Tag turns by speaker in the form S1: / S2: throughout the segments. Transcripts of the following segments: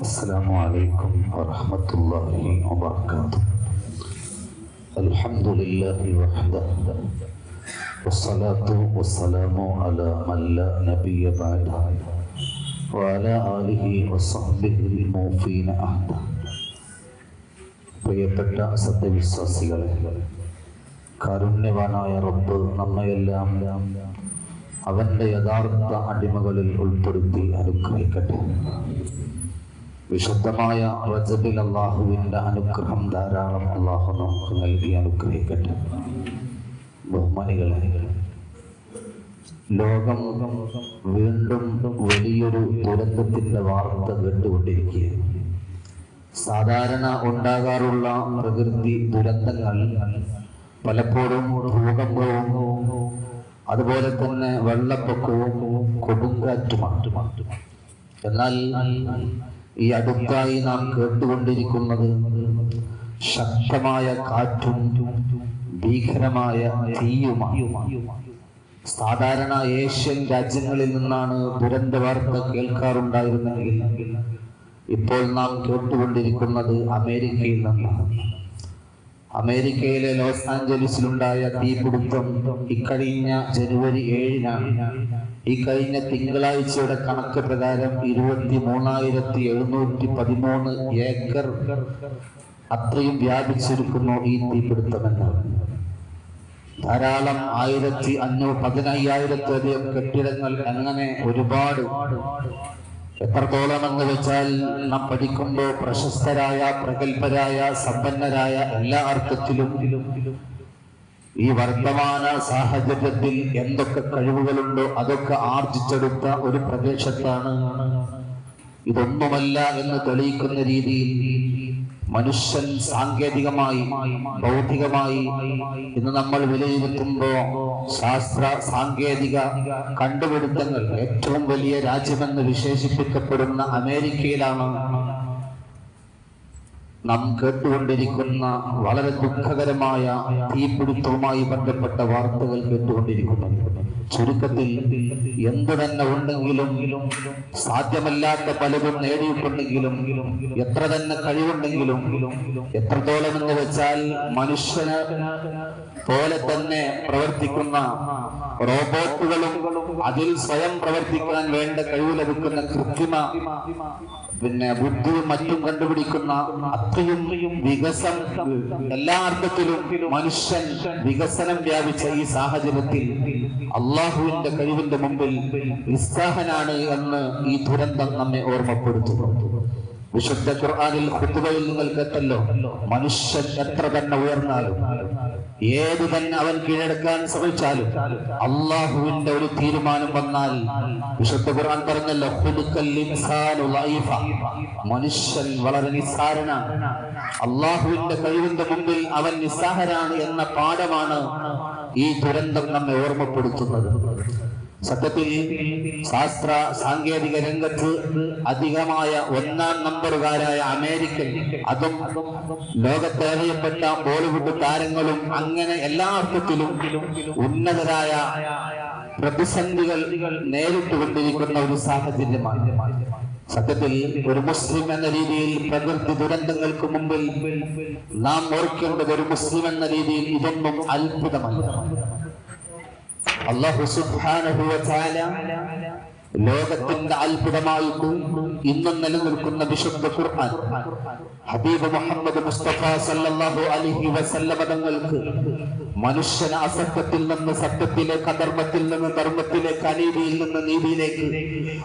S1: السلام عليكم ورحمة الله وبركاته الحمد لله وحده والصلاة والسلام على من لا نبي بعده وعلى آله وصحبه الموفين عهده പ്രിയപ്പെട്ട സത്യവിശ്വാസികളെ കാരുണ്യവാനായ റബ്ബ് നമ്മയെല്ലാം അവന്റെ യഥാർത്ഥ അടിമകളിൽ ഉൾപ്പെടുത്തി അനുഗ്രഹിക്കട്ടെ. വിശുദ്ധമായ റജബിൽ അള്ളാഹുവിന്റെ അനുഗ്രഹം ധാരാളം അള്ളാഹു നമുക്ക് നൽകി അനുഗ്രഹിക്കട്ടെ. ബഹുമാനികളെ ലോകം വീണ്ടും വലിയൊരു ദുരന്തത്തിന്റെ വാർത്ത കേട്ടുകൊണ്ടിരിക്കുകയാണ്. സാധാരണ ഉണ്ടാകാറുള്ള പ്രകൃതി ദുരന്തങ്ങൾ പലപ്പോഴും ഭൂകമ്പവും അതുപോലെ തന്നെ വെള്ളപ്പൊക്കവും കൊടുങ്കാറ്റുമാണ് എന്നാൽ ഈ അടുത്തായി നാം കേട്ടുകൊണ്ടിരിക്കുന്നത് ശക്തമായ കാറ്റും ഭീകരമായ സാധാരണ ഏഷ്യൻ രാജ്യങ്ങളിൽ നിന്നാണ് ദുരന്ത വാർത്ത കേൾക്കാറുണ്ടായിരുന്നെങ്കിൽ ഇപ്പോൾ നാം കേട്ടുകൊണ്ടിരിക്കുന്നത് അമേരിക്കയിൽ നിന്നാണ്. അമേരിക്കയിലെ ലോസ് ആഞ്ചലസിലുണ്ടായ തീപിടുത്തം ഇക്കഴിഞ്ഞ ജനുവരി ഏഴിനാണ്. ഈ കഴിഞ്ഞ തിങ്കളാഴ്ചയുടെ കണക്ക് പ്രകാരം ഇരുപത്തി മൂന്നായിരത്തി എഴുന്നൂറ്റി പതിമൂന്ന് ഏക്കർ അത്രയും വ്യാപിച്ചിരിക്കുന്നു ഈ തീപിടുത്തമെന്ന്. ധാരാളം ആയിരത്തി അഞ്ഞൂറ് പതിനയ്യായിരത്തിലധികം കെട്ടിടങ്ങൾ അങ്ങനെ ഒരുപാട് എത്രത്തോളം എന്ന് വെച്ചാൽ നാം പഠിക്കുമ്പോൾ പ്രശസ്തരായ പ്രഗത്ഭരായ സമ്പന്നരായ എല്ലാ അർത്ഥത്തിലും ഈ വർത്തമാന സാഹചര്യത്തിൽ എന്തൊക്കെ കഴിവുകളുണ്ടോ അതൊക്കെ ആർജിച്ചെടുത്ത ഒരു പ്രദേശത്താണ് ഇതൊന്നുമല്ല എന്ന് തെളിയിക്കുന്ന രീതിയിൽ മനുഷ്യൻ സാങ്കേതികമായി ഭൗതികമായി ഇന്ന് നമ്മൾ വിലയിരുത്തുമ്പോൾ ശാസ്ത്ര സാങ്കേതിക കണ്ടുപിടുത്തങ്ങൾ ഏറ്റവും വലിയ രാജ്യമെന്ന് വിശേഷിപ്പിക്കപ്പെടുന്ന അമേരിക്കയിലാണ് നാം കേട്ടുകൊണ്ടിരിക്കുന്ന വളരെ ദുഃഖകരമായ തീപിടുത്തവുമായി ബന്ധപ്പെട്ട വാർത്തകൾ കേട്ടുകൊണ്ടിരിക്കുന്നു ചുരുക്കത്തിൽ എന്തു തന്നെ ഉണ്ടെങ്കിലും സാധ്യമല്ലാത്ത പലതും നേടിയിട്ടുണ്ടെങ്കിലും എത്ര തന്നെ കഴിവുണ്ടെങ്കിലും എത്രത്തോളം എന്ന് വെച്ചാൽ മനുഷ്യന് പോലെ തന്നെ പ്രവർത്തിക്കുന്ന റോബോട്ടുകളും അതിൽ സ്വയം പ്രവർത്തിക്കാൻ വേണ്ട കഴിവ് ലഭിക്കുന്ന കൃത്രിമ പിന്നെ ബുദ്ധിയും മറ്റും കണ്ടുപിടിക്കുന്ന അത്രയും വികസനം എല്ലാ അർത്ഥത്തിലും മനുഷ്യൻ വികസനം വ്യാപിച്ച ഈ സാഹചര്യത്തിൽ അള്ളാഹുവിന്റെ കഴിവിന്റെ മുമ്പിൽ നിസ്സാഹനാണ് എന്ന് ഈ ദുരന്തം നമ്മെ ഓർമ്മപ്പെടുത്തുന്നു. വിശുദ്ധ ഖുർആാനിൽ കുത്തുകയിൽ നിങ്ങൾ കേട്ടല്ലോ. മനുഷ്യൻ എത്ര തന്നെ ഉയർന്നാലും ഏത് തന്നെ അവൻ കീഴടക്കാൻ ശ്രമിച്ചാലും അള്ളാഹുവിന്റെ ഒരു തീരുമാനം വന്നാൽ വിശുദ്ധ ഖുർആൻ പറഞ്ഞല്ലോ മനുഷ്യൻ വളരെ നിസ്സാരനാണ്. അള്ളാഹുവിന്റെ കഴിവിന്റെ മുമ്പിൽ അവൻ നിസ്സാഹരാണ് എന്ന പാഠമാണ് ഈ ദുരന്തം നമ്മെ ഓർമ്മപ്പെടുത്തുന്നത്. സത്യത്തിൽ ശാസ്ത്ര സാങ്കേതിക രംഗത്ത് അധികമായ ഒന്നാം നമ്പറുകാരായ അമേരിക്കൻ അതും ലോകത്തേറിയപ്പെട്ട ബോളിവുഡ് താരങ്ങളും അങ്ങനെ എല്ലാ അർത്ഥത്തിലും ഉന്നതരായ പ്രതിസന്ധികൾ നേരിട്ടുകൊണ്ടിരിക്കുന്ന ഒരു സാഹചര്യമാണ്. സത്യത്തിൽ ഒരു മുസ്ലിം എന്ന രീതിയിൽ പ്രകൃതി ദുരന്തങ്ങൾക്ക് മുമ്പിൽ നാം ഓർക്കേണ്ടത് ഒരു മുസ്ലിം എന്ന രീതിയിൽ ഇതൊന്നും അത്ഭുതമല്ല. അള്ളാഹു തആല ലോകത്തിന്റെ അത്ഭുതമായിട്ട് ഇന്നും നിലനിൽക്കുന്ന വിശുദ്ധ ഖുർആൻ ഹബീബ് മുഹമ്മദ് മുസ്തഫ സല്ലല്ലാഹു അലൈഹി വസല്ലമ തങ്ങൾക്ക് മനുഷ്യന അസത്യത്തിൽ നിന്ന് സത്യത്തിലേക്ക് അധർമ്മത്തിൽ നിന്ന് ധർമ്മത്തിലേക്ക് അനീതിയിൽ നിന്ന് നീതിയിലേക്ക്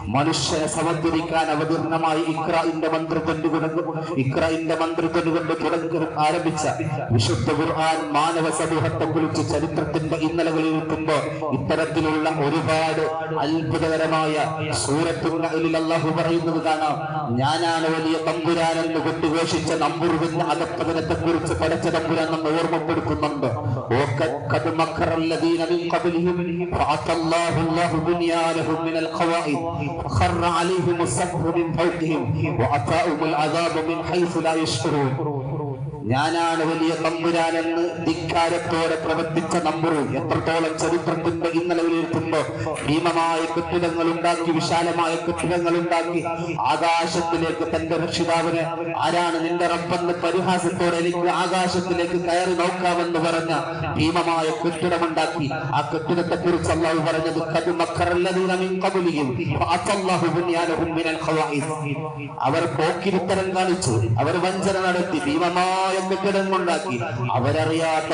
S1: മനുഷ്യനെ സമന്തിരിക്കാൻ അവതീർണമായി ഇക്രാന്റെ മന്ത്രത്വന്റെ കൊണ്ട് ഇക്രാന്റെ മന്ത്രത്വന് കൊണ്ട് തുടങ്ങി. ആരംഭിച്ച വിശുദ്ധ ഖുർആൻ മാനവ സമൂഹത്തെ കുറിച്ച് ചരിത്രത്തിന്റെ ഇന്നലകളിൽ നിൽക്കുമ്പോൾ ഇത്തരത്തിലുള്ള ഒരുപാട് അത്ഭുതകരമായ സൂരത്തുകളിൽ അള്ളാഹു പറയുന്നത് കാണാം. ഞാനാണ് വലിയ തമ്പുരാനെന്ന് കൊണ്ടുഘോഷിച്ച നമ്പുറുവിന്റെ അകത്തവനത്തെ കുറിച്ച് പഠിച്ച തമ്പുരാൻ നമ്മൾ ഓർമ്മപ്പെടുത്തുന്നുണ്ട്. وقد مكر الذين من قبلهم فأتى الله الله بنيانهم من القواعد فخر عليهم السقف من فوقهم وأتاهم العذاب من حيث لا يشعرون. ഞാനാണ് വലിയ തമ്പുരാനെന്ന് ധിക്കാരത്തോടെ പ്രവർത്തിച്ച നമ്പുറു എത്രത്തോളം ചരിത്രത്തിന്റെ ഇന്നലെ വിലയിരുത്തുമ്പോ ഭീമമായ കെട്ടിടങ്ങൾ ഉണ്ടാക്കി വിശാലമായ കെട്ടിടങ്ങൾ ഉണ്ടാക്കി ആകാശത്തിലേക്ക് തന്റെ രക്ഷിതാവിനെ ആരാണ് നിന്റെ റബ്ബെന്ന് പരിഹാസത്തോടെ എനിക്ക് ആകാശത്തിലേക്ക് കയറി നോക്കാമെന്ന് പറഞ്ഞ ഭീമമായ കെട്ടിടമുണ്ടാക്കി ആ കെട്ടിടത്തെ കുറിച്ച് അള്ളാഹു പറഞ്ഞത്. അവർ പോക്കിരിത്തരം കാണിച്ചു അവർ വഞ്ചന നടത്തി ഭീമമായ ഉണ്ടാക്കി അവരറിയാത്ത.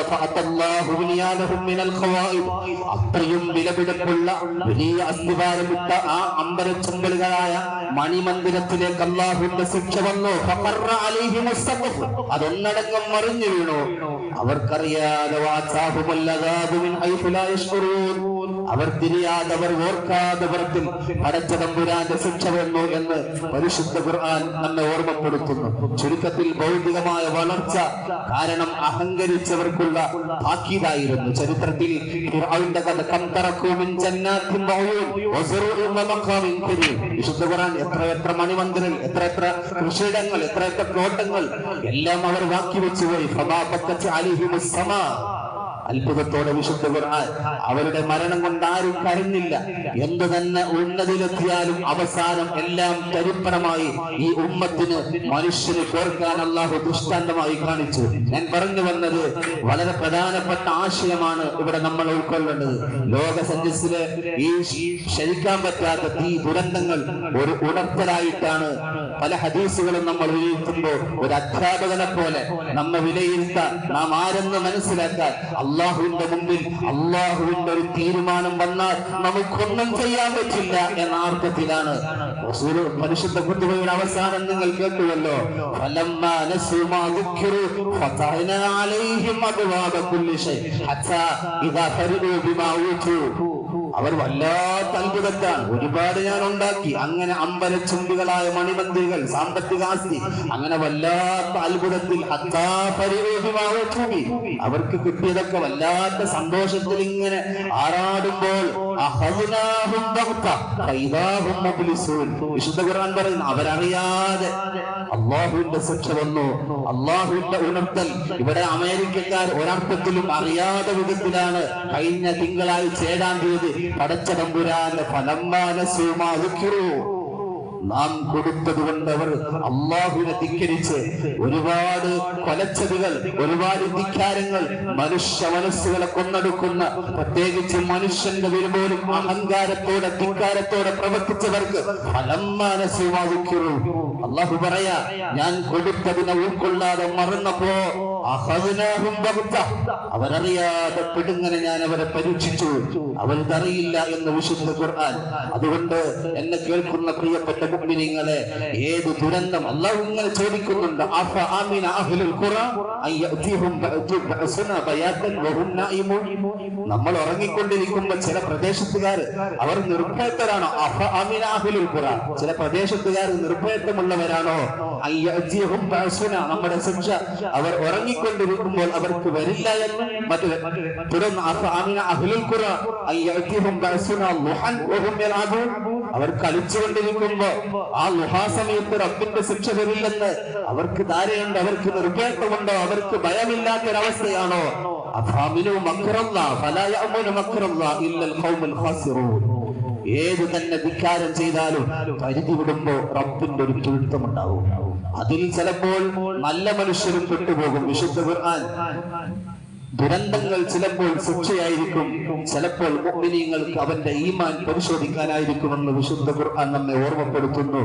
S1: അത്രയും വിലപിടിപ്പുള്ള വലിയ അസ്ഥിവാരമിട്ട ആ അമ്പരച്ചമ്പലുകളായ മണിമന്ദിരത്തിലേക്ക് അള്ളാഹുവിന്റെ ശിക്ഷ വന്നു. അതൊന്നടങ്കം മറിഞ്ഞു വീണു അവർക്കറിയാതെ വാചാഹുമല്ലദാബു അവർ തിരിയാതെ അവർ ഓർക്കാതെ പുറത്തിൽ പടച്ച തമ്പുരാന്റെ ശിക്ഷ വന്നു എന്ന് പരിശുദ്ധ ഖുർആൻ നമ്മെ ഓർമ്മപ്പെടുത്തുന്നു. ചുരുക്കത്തിൽ ഭൗതികമായ വളർച്ച കാരണം അഹങ്കരിച്ചവർക്കുള്ള താക്കീതായിരുന്നു ചരിത്രത്തിൽ ഖുർആന്റെ കഥ കം തറക്കൂ മിൻ ജന്നാത്തിൻ വഉയൂൻ വസുറൂഇൻ വമഖാമിൻ കരീം. വിശുദ്ധ ഖുർആൻ എത്ര എത്ര മണിമന്ദിരങ്ങൾ എത്ര എത്ര കൃഷിയിടങ്ങൾ എത്ര എത്ര തോട്ടങ്ങൾ എല്ലാം അവർ വാക്കി വെച്ചുപോയി ഫമാ ബക്കത്ത് അലൈഹിമുസ് സമാ അത്ഭുതത്തോടെ വിശുദ്ധ ഖുർആൻ അവരുടെ മരണം കൊണ്ട് ആരും കരഞ്ഞില്ല. എന്ത് തന്നെ ഉന്നതിയിലെത്തിയാലും അവസാനം എല്ലാം തരിപ്പണമായി ഈ ഉമ്മത്തിന് മനുഷ്യന് കോർക്കാൻ അള്ളാഹു ദൃഷ്ടാന്തമായി കാണിച്ചു. ഞാൻ പറഞ്ഞു വന്നത് വളരെ പ്രധാനപ്പെട്ട ആശയമാണ് ഇവിടെ നമ്മൾ ഉൾക്കൊള്ളുന്നത്. ലോക സന്യസിലെ ഈ ക്ഷണിക്കാൻ പറ്റാത്ത തീ ദുരന്തങ്ങൾ ഒരു ഉണർത്തലായിട്ടാണ് പല ഹദീസുകളും നമ്മൾ വിലയിരുത്തുമ്പോൾ ഒരു അധ്യാപകനെ പോലെ നമ്മെ വിലയിരുത്താൻ നാം ആരെന്ന് മനസ്സിലാക്കാൻ അള്ളാഹുവിന്റെ മുമ്പിൽ അള്ളാഹുവിന്റെ ഒരു തീരുമാനം വന്നാൽ നമുക്കൊന്നും ചെയ്യാൻ പറ്റില്ല എന്ന അർത്ഥത്തിലാണ് മനുഷ്യന്റെ കുത്തുബയുടെ അവസാനം നിങ്ങൾ കേട്ടുവല്ലോ ഫലമ്മാ അവർ വല്ലാത്ത അത്ഭുതത്താണ് ഒരുപാട് ഞാൻ ഉണ്ടാക്കി അങ്ങനെ അമ്പലച്ചുംബികളായ മണിമന്ദിരകൾ സാമ്പത്തിക ആസ്തി അങ്ങനെ വല്ലാത്ത അത്ഭുതത്തിൽ. അവർക്ക് കിട്ടിയതൊക്കെ വല്ലാത്ത സന്തോഷത്തിൽ ഇങ്ങനെ ആറാടുമ്പോൾ. വിശുദ്ധ ഖുർആൻ പറയുന്നു അവരറിയാതെ അള്ളാഹുവിന്റെ ശിക്ഷ വന്നു അള്ളാഹുവിന്റെ ഉണർത്തൽ ഇവിടെ അമേരിക്കക്കാർ ഒരർത്ഥത്തിലും അറിയാതെ വിധത്തിലാണ് കഴിഞ്ഞ തിങ്കളാഴ്ച ഏഴാം തീയതി പടച്ച തമ്പുരാന്റെ ഫലമാനസുമാ നാം കൊടുത്തത് കൊണ്ട് അവർ അള്ളാഹുവിനെ ധിക്കരിച്ച് ഒരുപാട് കൊലച്ചതികൾ ഒരുപാട് ധിക്കാരങ്ങൾ മനുഷ്യ മനസ്സുകളെ കൊന്നെടുക്കുന്ന പ്രത്യേകിച്ച് മനുഷ്യന്റെ വരുമ്പോഴും അഹങ്കാരത്തോടെ ധിക്കാരത്തോടെ പ്രവർത്തിച്ചവർക്ക് ഫലം ഫലമാനസുമാതിക്കൂ അള്ളാഹു പറയാ ഞാൻ കൊടുത്തതിനെ ഉൾക്കൊള്ളാതെ മറന്നപ്പോ. അവരറിയാതെ പെടുങ്ങനെ ഞാൻ അവരെ പരീക്ഷിച്ചു. അവരിതറിയില്ല എന്ന് വിശുദ്ധ ഖുർആൻ. അതുകൊണ്ട് എന്നെ കേൾക്കുന്ന പ്രിയപ്പെട്ട മുഅ്മിനീങ്ങളെ ഏത് ദുരന്തം അള്ളാഹു ഇങ്ങനെ ചോദിക്കുന്നുണ്ട്. നമ്മൾ ഉറങ്ങിക്കൊണ്ടിരിക്കുമ്പോൾ ചില പ്രദേശത്തുകാർ അവർ നിർഭയത്തരാണോ അഫ ഖുറാൻ. ചില പ്രദേശത്തുകാർ നിർഭയത്വമുള്ളവരാണോ? നമ്മുടെ ശിക്ഷ അവർ ഉറങ്ങിക്കൊണ്ടിരിക്കുമ്പോൾ അവർക്ക് വരില്ല എന്ന് മറ്റു തുടർന്ന് അഹ്ലുൽ ഖുറ അൻ യഅതിഹും ബഅസുന ളുഹൻ വഹും യൽഅബൂൻ അവർ കളിച്ചുകൊണ്ടിരിക്കുമ്പോ ആ ലുഹാസമയത്ത് റബ്ബിന്റെ ശിക്ഷ വരില്ലെന്ന് അവർക്ക് ധാരയുണ്ട് അവർക്ക് നിർഭയത്വമുണ്ടോ? അവർക്ക് ഭയമില്ലാത്തൊരവസ്ഥയാണോ? ഇല്ലൽ ഏത് തന്നെ ധിക്കാരം ചെയ്താലും പരിധി വിടുമ്പോ റബ്ബിന്റെ ഒരു തുഴുത്തമുണ്ടാവും അതിൽ ചിലപ്പോൾ നല്ല മനുഷ്യരും പെട്ടുപോകും വിശുദ്ധ ഖുർആൻ. ദുരന്തങ്ങൾ ചിലപ്പോൾ ശിക്ഷയായിരിക്കും. ചിലപ്പോൾ മുഗ്മിനീങ്ങൾക്ക് അവന്റെ ഈമാൻ പരിശോധിക്കാനായിരിക്കുമെന്ന് വിശുദ്ധ ഖുർആൻ നമ്മെ ഓർമ്മപ്പെടുത്തുന്നു.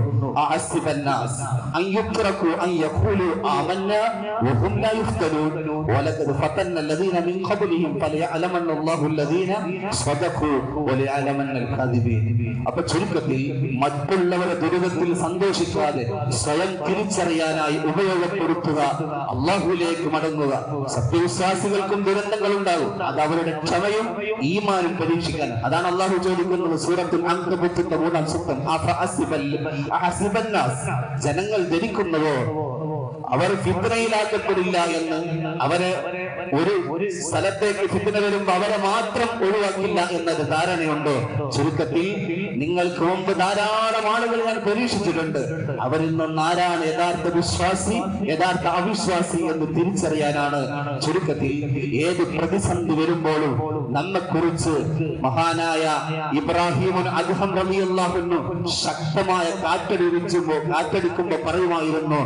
S1: അപ്പൊ ചുരുക്കത്തിൽ മറ്റുള്ളവരെ ദുരിതത്തിൽ സന്തോഷിക്കാതെ സ്വയം തിരിച്ചറിയാനായി ഉപയോഗപ്പെടുത്തുക അള്ളാഹുലേക്ക് മടങ്ങുക. സത്യവിശ്വാസികൾക്കും ദുരന്തങ്ങൾ ഉണ്ടാകും അത് അവരുടെ ക്ഷമയും ഈമാനും പരീക്ഷിക്കാൻ അതാണ് അള്ളാഹു ചോദിക്കുന്നത് സൂറത്തുൽ അങ്കബുത്തിന്റെ മൂന്നാം സുത്തം ജനങ്ങൾ ധരിക്കുന്നതോ അവർ ഫിത്തനയിലാക്കപ്പെടില്ല എന്ന് അവരെ ഒരു സ്ഥലത്തേക്ക് ഫിത്തന വരുമ്പോ അവരെ മാത്രം ഒഴിവാക്കില്ല എന്നത് ധാരണയുണ്ടോ? ചുരുക്കത്തിൽ നിങ്ങൾക്ക് മുമ്പ് ധാരാളം ആളുകൾ ഞാൻ പരീക്ഷിച്ചിട്ടുണ്ട്. അവരിൽ നിന്ന് ആരാണ് യഥാർത്ഥ വിശ്വാസി യഥാർത്ഥ അവിശ്വാസി എന്ന് തിരിച്ചറിയാനാണ് ചുരുക്കത്തിൽ ഏത് പ്രതിസന്ധി വരുമ്പോഴും നമ്മെക്കുറിച്ച് മഹാനായ ഇബ്രാഹിമുൻ അദ്ഹം റളിയല്ലാഹുവിനു ശക്തമായ കാറ്റടിച്ചുമ്പോ കാറ്റടിക്കുമ്പോ പറയുമായിരുന്നു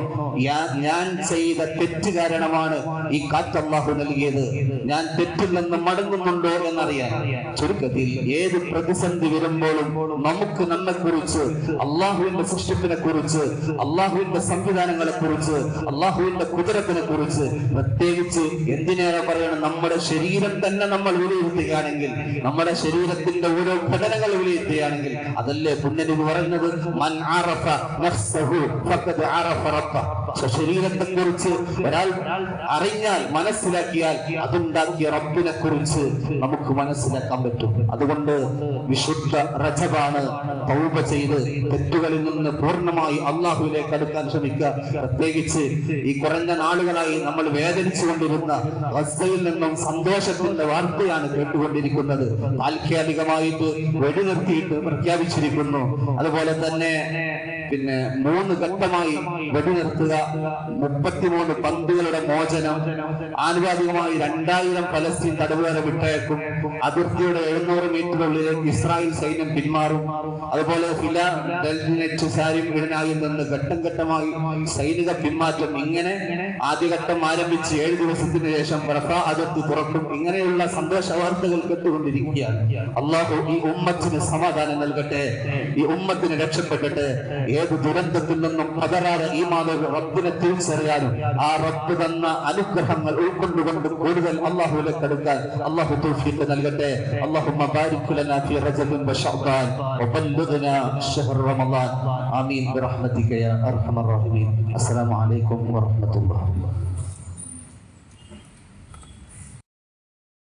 S1: "ഞാൻ- ചെയ്ത തെറ്റ് കാരണമാണ് ഈ കാറ്റ് അള്ളാഹു നൽകിയത്. ഞാൻ തെറ്റിൽ നിന്ന് മടങ്ങുന്നുണ്ടോ എന്നറിയാൻ. ചുരുക്കത്തിൽ ഏത് പ്രതിസന്ധി വരുമ്പോഴും നമുക്ക് നമ്മെക്കുറിച്ച് അള്ളാഹുവിന്റെ സൃഷ്ടിപ്പിനെ കുറിച്ച് അള്ളാഹുവിന്റെ സംവിധാനങ്ങളെ കുറിച്ച് അള്ളാഹുവിന്റെ കുതിരത്തിനെ കുറിച്ച് പ്രത്യേകിച്ച് എന്തിനേറെ പറയണം? നമ്മുടെ ശരീരം തന്നെ നമ്മൾ വിലയിരുത്തുകയാണെങ്കിൽ നമ്മുടെ ശരീരത്തിന്റെ ഓരോ ഘടനകൾ വിലയിരുത്തുകയാണെങ്കിൽ അതല്ലേ പുണ്യനബി പറയുന്നത്? മൻ നഫ്സഹു ഫഖദ് റബ്ബ. ശരീരത്തെ കുറിച്ച് ഒരാൾ അറിഞ്ഞാൽ മനസ്സിലാക്കിയാൽ അതുണ്ടാക്കിയ റബ്ബിനെ കുറിച്ച് നമുക്ക് മനസ്സിലാക്കാൻ പറ്റും. അതുകൊണ്ട് വിശുദ്ധ റജബാണ് തൗബ ചെയ്ത് തെറ്റുകളിൽ നിന്ന് പൂർണമായി അള്ളാഹുവിലേക്ക് അടുക്കാൻ ശ്രമിക്കുക. പ്രത്യേകിച്ച് ഈ കുറഞ്ഞ നാളുകളായി നമ്മൾ വേദനിച്ചു കൊണ്ടിരുന്ന നിന്നും സന്തോഷത്തിന്റെ വാർത്തയാണ് കേട്ടുകൊണ്ടിരിക്കുന്നത്. താൽക്കാലികമായിട്ട് വെടിനിർത്തിയിട്ട് പ്രഖ്യാപിച്ചിരിക്കുന്നു. അതുപോലെ തന്നെ പിന്നെ മൂന്ന് ഘട്ടമായി വെടിനിർത്തുക. മുപ്പത്തിമൂന്ന് പന്തുകളുടെ മോചനം. ആനുപാതികമായി രണ്ടായിരം പലസ്തീൻ തടവുകാരെ വിട്ടയക്കും. അതിർത്തിയുടെ എഴുന്നൂറ് മീറ്ററിനുള്ളിലേക്ക് ഇസ്രായേൽ സൈന്യം പിന്മാറും. അതുപോലെ ഫില നിന്ന് ഘട്ടം ഘട്ടമായി സൈനിക പിന്മാറ്റം ഇങ്ങനെ ആദ്യഘട്ടം ആരംഭിച്ച് ഏഴ് ദിവസത്തിന് ശേഷം അതിർത്തി തുറക്കും. ഇങ്ങനെയുള്ള സന്തോഷ വാർത്തകൾ കേട്ടുകൊണ്ടിരിക്കുകയാണ് അള്ളാഹു ഈ ഉമ്മത്തിന് സമാധാനം നൽകട്ടെ ഈ ഉമ്മത്തിന് രക്ഷപ്പെടട്ടെ ഏത് ദുരന്തത്തിൽ നിന്നും പതറാതെ ഈ മാതൃ റബ്ബിനെ തിരിച്ചറിയാനും ആ റബ്ബ് തന്ന അനുഗ്രഹങ്ങൾ ഉൾക്കൊണ്ടുകൊണ്ട് കൂടുതൽ അള്ളാഹുവിലേക്ക് അടുക്കാൻ അള്ളാഹു തൗഫീഖ് നൽകട്ടെ اللهم بارك لنا في رجب وشعبان وبلغنا شهر رمضان آمين برحمتك يا أرحم الراحمين السلام عليكم ورحمة الله